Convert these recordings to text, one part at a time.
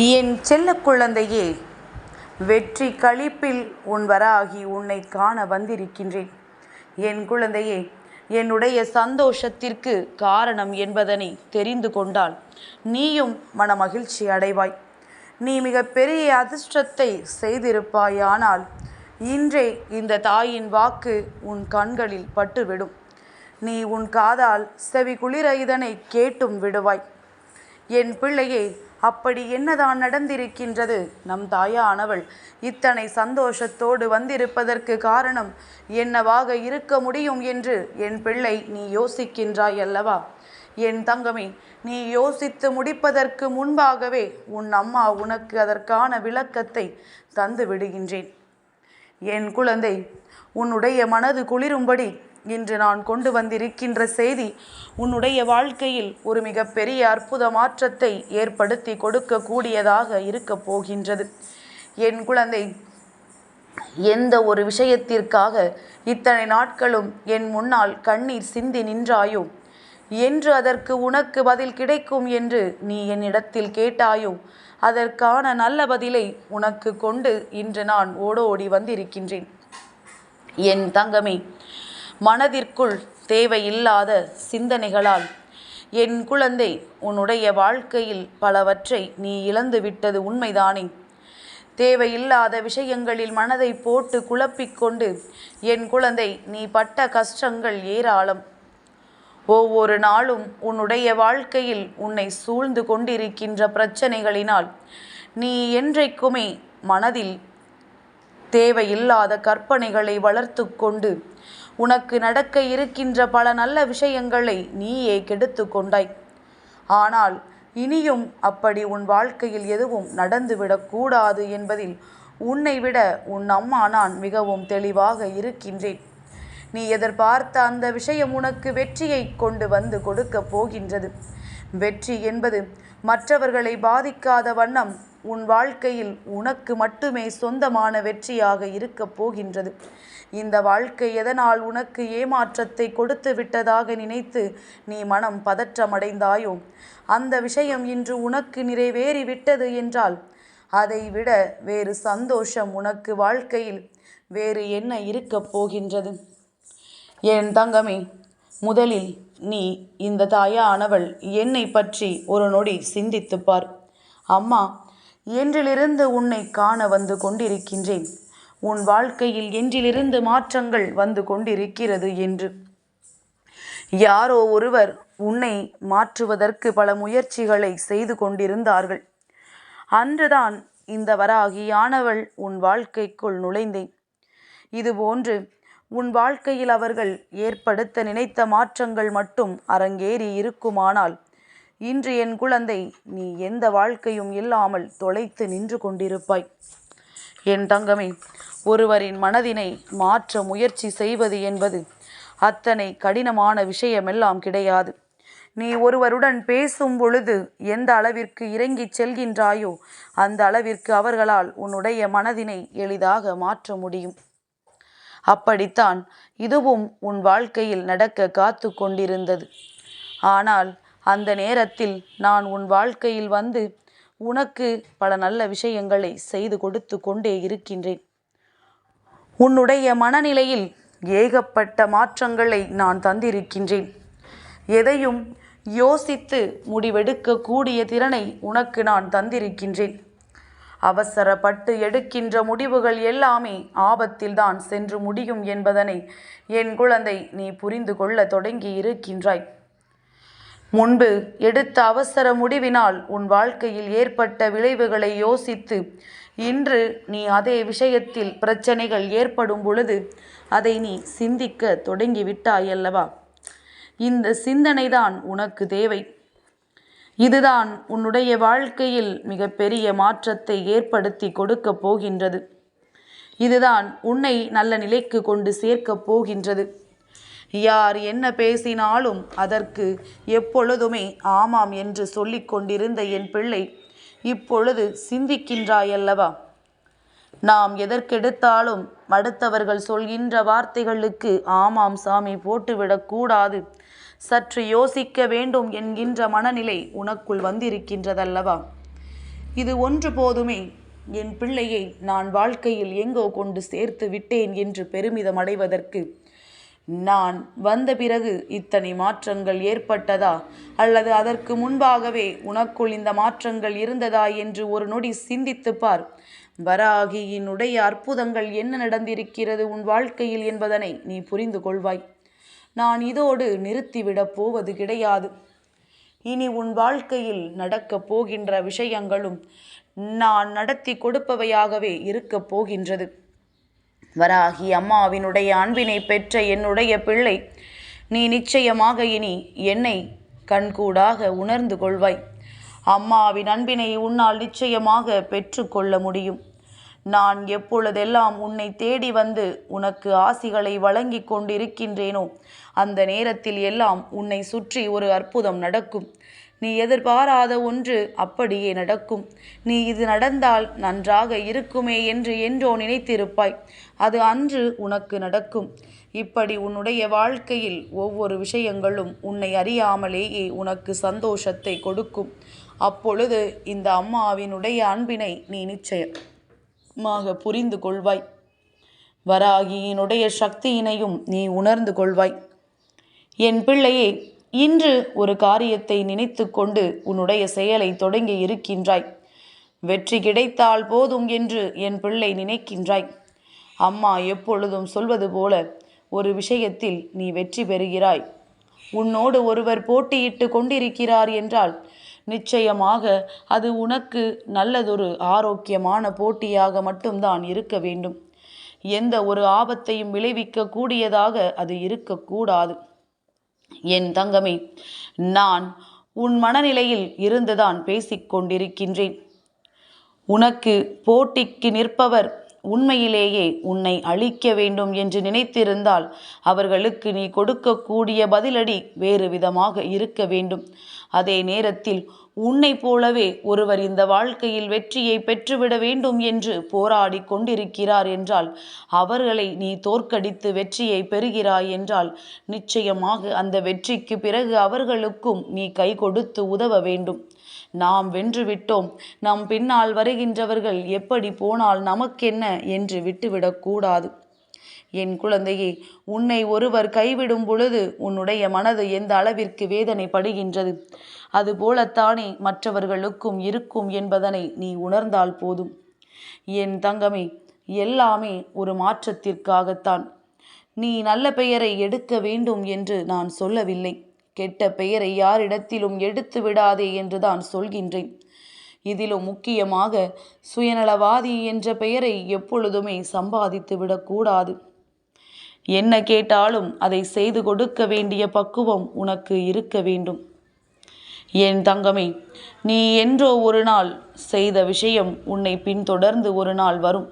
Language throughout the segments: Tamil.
என் செல்ல குழந்தையே வெற்றி களிப்பில் உன் வராகி உன்னை காண வந்திருக்கின்றேன். என் குழந்தையே என்னுடைய சந்தோஷத்திற்கு காரணம் என்பதனை தெரிந்து கொண்டால் நீயும் மனமகிழ்ச்சி அடைவாய். நீ மிக பெரிய அதிர்ஷ்டத்தை செய்திருப்பாயானால் இன்றே இந்த தாயின் வாக்கு உன் கண்களில் பட்டுவிடும். நீ உன் காதால் செவி குளிர இதனை கேட்டும் விடுவாய். என் பிள்ளையே அப்படி என்னதான் நடந்திருக்கின்றது? நம் தாயானவள் இத்தனை சந்தோஷத்தோடு வந்திருப்பதற்கு காரணம் என்னவாக இருக்க முடியும் என்று என் பிள்ளை நீ யோசிக்கின்றாய் அல்லவா? என் தங்கமே நீ யோசித்து முடிப்பதற்கு முன்பாகவே உன் அம்மா உனக்கு அதற்கான விளக்கத்தை தந்து விடுகின்றேன். என் குழந்தை உன்னுடைய மனது குளிரும்படி இன்று நான் கொண்டு வந்திருக்கின்ற செய்தி உன்னுடைய வாழ்க்கையில் ஒரு மிகப்பெரிய அற்புத மாற்றத்தை ஏற்படுத்தி கொடுக்கக்கூடியதாக இருக்கப் போகின்றது. என் குழந்தை எந்த ஒரு விஷயத்திற்காக இத்தனை நாட்களும் என் முன்னால் கண்ணீர் சிந்தி நின்றாயோ? என்று அதற்கு உனக்கு பதில் கிடைக்கும் என்று நீ என்னிடத்தில் கேட்டாயோ? அதற்கான நல்ல பதிலை உனக்கு கொண்டு இன்று நான் ஓடோடி வந்திருக்கின்றேன். என் தங்கமே மனதிற்குள் தேவையில்லாத சிந்தனைகளால் என் குழந்தை உன்னுடைய வாழ்க்கையில் பலவற்றை நீ இழந்து விட்டது உண்மைதானே? தேவையில்லாத விஷயங்களில் மனதை போட்டு குழப்பிக்கொண்டு என் குழந்தை நீ பட்ட கஷ்டங்கள் ஏராளம். ஒவ்வொரு நாளும் உன்னுடைய வாழ்க்கையில் உன்னை சூழ்ந்து கொண்டிருக்கின்ற பிரச்சனைகளினால் நீ என்றைக்குமே மனதில் தேவையில்லாத கற்பனைகளை வளர்த்து கொண்டு உனக்கு நடக்க இருக்கின்ற பல நல்ல விஷயங்களை நீயே கெடுத்து கொண்டாய். ஆனால் இனியும் அப்படி உன் வாழ்க்கையில் எதுவும் நடந்துவிடக்கூடாது என்பதில் உன்னை விட உன் அம்மா நான் மிகவும் தெளிவாக இருக்கின்றேன். நீ எதிர்பார்த்த அந்த விஷயம் உனக்கு வெற்றியை கொண்டு வந்து கொடுக்கப் போகின்றது. வெற்றி என்பது மற்றவர்களை பாதிக்காத வண்ணம் உன் வாழ்க்கையில் உனக்கு மட்டுமே சொந்தமான வெற்றியாக இருக்கப் போகின்றது. இந்த வாழ்க்கை எதனால் உனக்கு ஏமாற்றத்தை கொடுத்து விட்டதாக நினைத்து நீ மனம் பதற்றமடைந்தாயோ? அந்த விஷயம் இன்று உனக்கு நிறைவேறி விட்டது என்றால் அதை விட வேறு சந்தோஷம் உனக்கு வாழ்க்கையில் வேறு என்ன இருக்கப் போகின்றது? என் தங்கமே முதலில் நீ இந்த தாயானவள் என்னை பற்றி ஒரு நொடி சிந்தித்துப்பார். அம்மா என்றிலிருந்து உன்னை காண வந்து கொண்டிருக்கின்றேன். உன் வாழ்க்கையில் என்றிலிருந்து மாற்றங்கள் வந்து கொண்டிருக்கிறது என்று. யாரோ ஒருவர் உன்னை மாற்றுவதற்கு பல முயற்சிகளை செய்து கொண்டிருந்தார்கள். அன்றுதான் இந்த வராகியானவள் உன் வாழ்க்கைக்குள் நுழைந்தேன். இதுபோன்று உன் வாழ்க்கையில் அவர்கள் ஏற்படுத்த நினைத்த மாற்றங்கள் மட்டும் அரங்கேறி இருக்குமானால் இன்று என் குழந்தை நீ எந்த வாழ்க்கையும் இல்லாமல் தொலைத்து நின்று கொண்டிருப்பாய். என் தங்கமே ஒருவரின் மனதினை மாற்ற முயற்சி செய்வது என்பது அத்தனை கடினமான விஷயமெல்லாம் கிடையாது. நீ ஒருவருடன் பேசும் பொழுது எந்த அளவிற்கு இறங்கிச் செல்கின்றாயோ அந்த அளவிற்கு அவர்களால் உன்னுடைய மனதினை எளிதாக மாற்ற முடியும். அப்படித்தான் இதுவும் உன் வாழ்க்கையில் நடக்க காத்து கொண்டிருந்தது. ஆனால் அந்த நேரத்தில் நான் உன் வாழ்க்கையில் வந்து உனக்கு பல நல்ல விஷயங்களை செய்து கொடுத்து கொண்டே இருக்கின்றேன். உன்னுடைய மனநிலையில் ஏகப்பட்ட மாற்றங்களை நான் தந்திருக்கின்றேன். எதையும் யோசித்து முடிவெடுக்கக்கூடிய திறனை உனக்கு நான் தந்திருக்கின்றேன். அவசரப்பட்டு எடுக்கின்ற முடிவுகள் எல்லாமே ஆபத்தில்தான் சென்று முடியும் என்பதனை என் குழந்தை நீ புரிந்து கொள்ள தொடங்கி இருக்கின்றாய். முன்பு எடுத்த அவசர முடிவினால் உன் வாழ்க்கையில் ஏற்பட்ட விளைவுகளை யோசித்து இன்று நீ அதே விஷயத்தில் பிரச்சனைகள் ஏற்படும் பொழுது அதை நீ சிந்திக்க தொடங்கிவிட்டாயல்லவா இந்த சிந்தனைதான் உனக்கு தேவை. இதுதான் உன்னுடைய வாழ்க்கையில் மிகப்பெரிய மாற்றத்தை ஏற்படுத்தி கொடுக்கப் போகின்றது. இதுதான் உன்னை நல்ல நிலைக்கு கொண்டு சேர்க்கப் போகின்றது. யார் என்ன பேசினாலும் அதற்கு எப்பொழுதுமே ஆமாம் என்று சொல்லிக் கொண்டிருந்த என் பிள்ளை இப்பொழுது சிந்திக்கின்றாயல்லவா நாம் எதற்கெடுத்தாலும் அடுத்தவர்கள் சொல்கின்ற வார்த்தைகளுக்கு ஆமாம் சாமி போட்டுவிடக்கூடாது சற்று யோசிக்க வேண்டும் என்கின்ற மனநிலை உனக்குள் வந்திருக்கின்றதல்லவா? இது ஒன்று போதுமே. என் பிள்ளையை நான் வாழ்க்கையில் எங்கோ கொண்டு சேர்த்து விட்டேன் என்று பெருமிதம் அடைவதற்கு. நான் வந்த பிறகு இத்தனை மாற்றங்கள் ஏற்பட்டதா? அல்லது அதற்கு முன்பாகவே உனக்குள் இந்த மாற்றங்கள் இருந்ததா என்று ஒரு நொடி சிந்தித்துப் பார். வராகியினுடைய அற்புதங்கள் என்ன நடந்திருக்கிறது உன் வாழ்க்கையில் என்பதனை நீ புரிந்து கொள்வாய். நான் இதோடு நிறுத்திவிடப் போவது கிடையாது. இனி உன் வாழ்க்கையில் நடக்கப் போகின்ற விஷயங்களும் நான் நடத்தி கொடுப்பவையாகவே இருக்கப் போகின்றது. வராகி அம்மாவினுடைய அன்பினை பெற்ற என்னுடைய பிள்ளை நீ நிச்சயமாக இனி என்னை கண்கூடாக உணர்ந்து கொள்வாய். அம்மாவின் அன்பினை உன்னால் நிச்சயமாக பெற்றுக்கொள்ள முடியும். நான் எப்பொழுதெல்லாம் உன்னை தேடி வந்து உனக்கு ஆசிகளை வழங்கி கொண்டிருக்கின்றேனோ அந்த நேரத்தில் எல்லாம் உன்னை சுற்றி ஒரு அற்புதம் நடக்கும். நீ எதிர்பாராத ஒன்று அப்படியே நடக்கும். நீ இது நடந்தால் நன்றாக இருக்குமே என்று என்றோ நினைத்திருப்பாய். அது அன்று உனக்கு நடக்கும். இப்படி உன்னுடைய வாழ்க்கையில் ஒவ்வொரு விஷயங்களும் உன்னை அறியாமலேயே உனக்கு சந்தோஷத்தை கொடுக்கும். அப்பொழுது இந்த அம்மாவினுடைய அன்பினை நீ நிச்சயம் நிச்சயமாக புரிந்து கொள்வாய். வராகியினுடைய சக்தியினையும் நீ உணர்ந்து கொள்வாய். என் பிள்ளையே இன்று ஒரு காரியத்தை நினைத்து கொண்டு உன்னுடைய செயலை தொடங்கி இருக்கின்றாய். வெற்றி கிடைத்தால் போதும் என்று என் பிள்ளை நினைக்கின்றாய். அம்மா எப்பொழுதும் சொல்வது போல ஒரு விஷயத்தில் நீ வெற்றி பெறுகிறாய். உன்னோடு ஒருவர் போட்டியிட்டு கொண்டிருக்கிறார் என்றால் நிச்சயமாக அது உனக்கு நல்லதொரு ஆரோக்கியமான போட்டியாக மட்டும்தான் இருக்க வேண்டும். எந்த ஒரு ஆபத்தையும் விளைவிக்க கூடியதாக அது இருக்கக்கூடாது. என் தங்கமே நான் உன் மனநிலையில் இருந்துதான் பேசிக்கொண்டிருக்கின்றேன் உனக்கு போட்டிக்கு நிற்பவர் உண்மையிலேயே உன்னை அழிக்க வேண்டும் என்று நினைத்திருந்தால் அவர்களுக்கு நீ கொடுக்கக்கூடிய பதிலடி வேறு விதமாக இருக்க வேண்டும். அதே நேரத்தில் உன்னை போலவே ஒருவர் இந்த வாழ்க்கையில் வெற்றியை பெற்றுவிட வேண்டும் என்று போராடி கொண்டிருக்கிறார் என்றால் அவர்களை நீ தோற்கடித்து வெற்றியை பெறுகிறாய் என்றால் நிச்சயமாக அந்த வெற்றிக்கு பிறகு அவர்களுக்கும் நீ கை கொடுத்து உதவ வேண்டும். நாம் வென்றுவிட்டோம். நம் பின்னால் வருகின்றவர்கள் எப்படி போனால் நமக்கென்ன என்று விட்டுவிடக்கூடாது என் குழந்தையே உன்னை ஒருவர் கைவிடும் பொழுது உன்னுடைய மனது எந்த அளவிற்கு வேதனைப்படுகின்றது? அதுபோலத்தானே மற்றவர்களுக்கும் இருக்கும் என்பதனை நீ உணர்ந்தால் போதும். என் தங்கமே எல்லாமே ஒரு மாற்றத்திற்காகத்தான். நீ நல்ல பெயரை எடுக்க வேண்டும் என்று நான் சொல்லவில்லை. கெட்ட பெயரை யாரிடத்திலும் எடுத்து விடாதே என்று தான் சொல்கின்றேன். இதிலும் முக்கியமாக சுயநலவாதி என்ற பெயரை எப்பொழுதுமே சம்பாதித்து விடக்கூடாது. என்ன கேட்டாலும் அதை செய்து கொடுக்க வேண்டிய பக்குவம் உனக்கு இருக்க வேண்டும். என் தங்கமே நீ என்றோ ஒரு நாள் செய்த விஷயம் உன்னை பின்தொடர்ந்து ஒரு நாள் வரும்.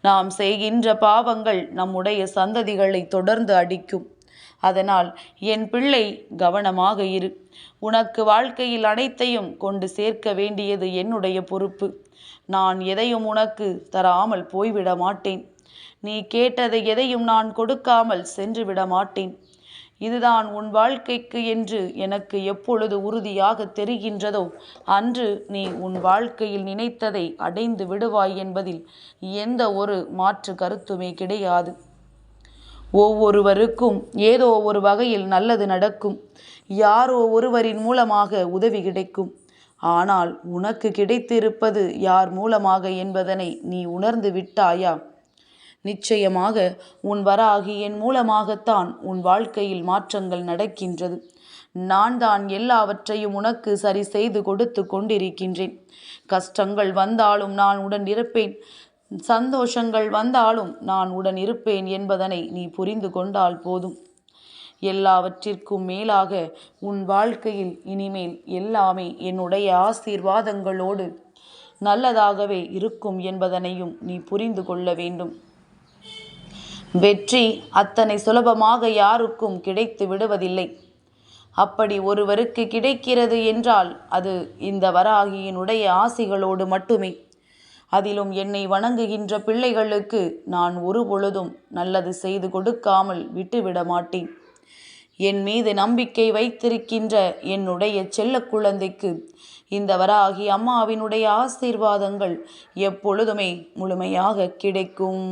நாம் செய்கின்ற பாவங்கள் நம்முடைய சந்ததிகளை தொடர்ந்து அடிக்கும். அதனால் என் பிள்ளை கவனமாக இரு. உனக்கு வாழ்க்கையில் அனைத்தையும் கொண்டு சேர்க்க வேண்டியது என்னுடைய பொறுப்பு. நான் எதையும் உனக்கு தராமல் போய்விட மாட்டேன். நீ கேட்டதை எதையும் நான் கொடுக்காமல் சென்று விட மாட்டேன். இதுதான் உன் வாழ்க்கைக்கு என்று எனக்கு எப்பொழுது உறுதியாக தெரிகின்றதோ அன்று நீ உன் வாழ்க்கையில் நினைத்ததை அடைந்து விடுவாய் என்பதில் எந்த ஒரு மாற்று கருத்துமே கிடையாது. ஒவ்வொருவருக்கும் ஏதோ ஒரு வகையில் நல்லது நடக்கும். யாரோ ஒருவரின் மூலமாக உதவி கிடைக்கும். ஆனால் உனக்கு கிடைத்திருப்பது யார் மூலமாக என்பதனை நீ உணர்ந்து விட்டாயா? நிச்சயமாக உன் வராகி என் மூலமாகத்தான் உன் வாழ்க்கையில் மாற்றங்கள் நடக்கின்றது. நான் தான் எல்லாவற்றையும் உனக்கு சரி செய்து கொடுத்து கொண்டிருக்கின்றேன். கஷ்டங்கள் வந்தாலும் நான் உடன் இருப்பேன். சந்தோஷங்கள் வந்தாலும் நான் உடன் இருப்பேன் என்பதனை நீ புரிந்து கொண்டால் போதும். எல்லாவற்றிற்கும் மேலாக உன் வாழ்க்கையில் இனிமேல் எல்லாமே என்னுடைய ஆசீர்வாதங்களோடு நல்லதாகவே இருக்கும் என்பதனையும் நீ புரிந்து கொள்ள வேண்டும். வெற்றி அத்தனை சுலபமாக யாருக்கும் கிடைத்து விடுவதில்லை. அப்படி ஒருவருக்கு கிடைக்கிறது என்றால் அது இந்த வராகியினுடைய ஆசிகளோடு மட்டுமே. அதிலும் என்னை வணங்குகின்ற பிள்ளைகளுக்கு நான் ஒரு பொழுதும் நல்லது செய்து கொடுக்காமல் விட்டுவிட மாட்டேன். என் மீது நம்பிக்கை வைத்திருக்கின்ற என்னுடைய செல்ல குழந்தைக்கு இந்த வராகி அம்மாவினுடைய ஆசீர்வாதங்கள் எப்பொழுதுமே முழுமையாக கிடைக்கும்.